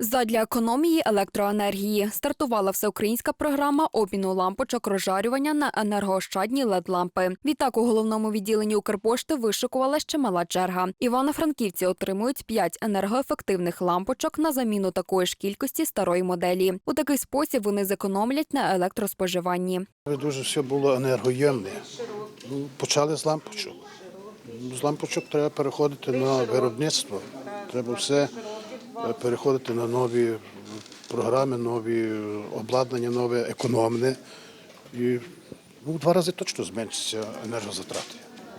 Задля економії електроенергії стартувала всеукраїнська програма обміну лампочок розжарювання на енергоощадні LED-лампи. Відтак у головному відділенні Укрпошти вишикувала ще мала черга. Івано-франківці отримують 5 енергоефективних лампочок на заміну такої ж кількості старої моделі. У такий спосіб вони зекономлять на електроспоживанні. Дуже все було енергоємне. Ну, Почали з лампочок. З лампочок треба переходити на виробництво. Треба все переходити на нові програми, нові обладнання, нове економне. І ну, в два рази точно зменшиться енергозатрати.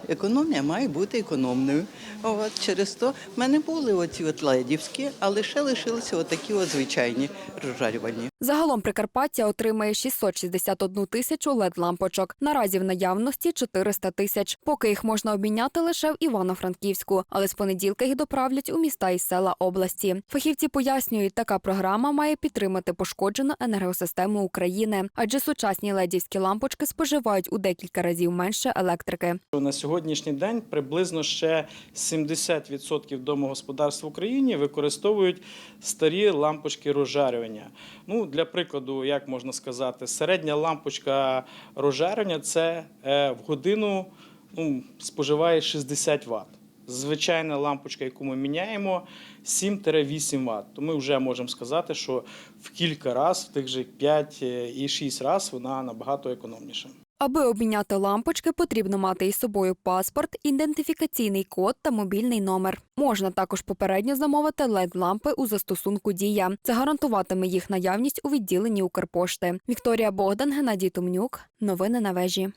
Економія має бути економною. От через то в мене були оці от ледівські, але ще лишилися отакі от звичайні розжарювальні. Загалом Прикарпаття отримає 661 тисячу LED-лампочок. Наразі в наявності 400 тисяч. Поки їх можна обміняти лише в Івано-Франківську, але з понеділка їх доправлять у міста і села області. Фахівці пояснюють, така програма має підтримати пошкоджену енергосистему України, адже сучасні ледівські лампочки споживають у декілька разів менше електрики. На сьогоднішній день приблизно ще 70% домогосподарств в Україні використовують старі лампочки розжарювання. Ну, для прикладу, як можна сказати, середня лампочка розжарювання це е, в годину ну, споживає 60 Вт. Звичайна лампочка, яку ми міняємо, 7-8 Вт. То ми вже можемо сказати, що в кілька разів, в тих же 5 і 6 разів вона набагато економніша. Аби обміняти лампочки, потрібно мати із собою паспорт, ідентифікаційний код та мобільний номер. Можна також попередньо замовити LED-лампи у застосунку Дія. Це гарантуватиме їх наявність у відділенні Укрпошти. Вікторія Богдан, Геннадій Тумнюк. Новини на вежі.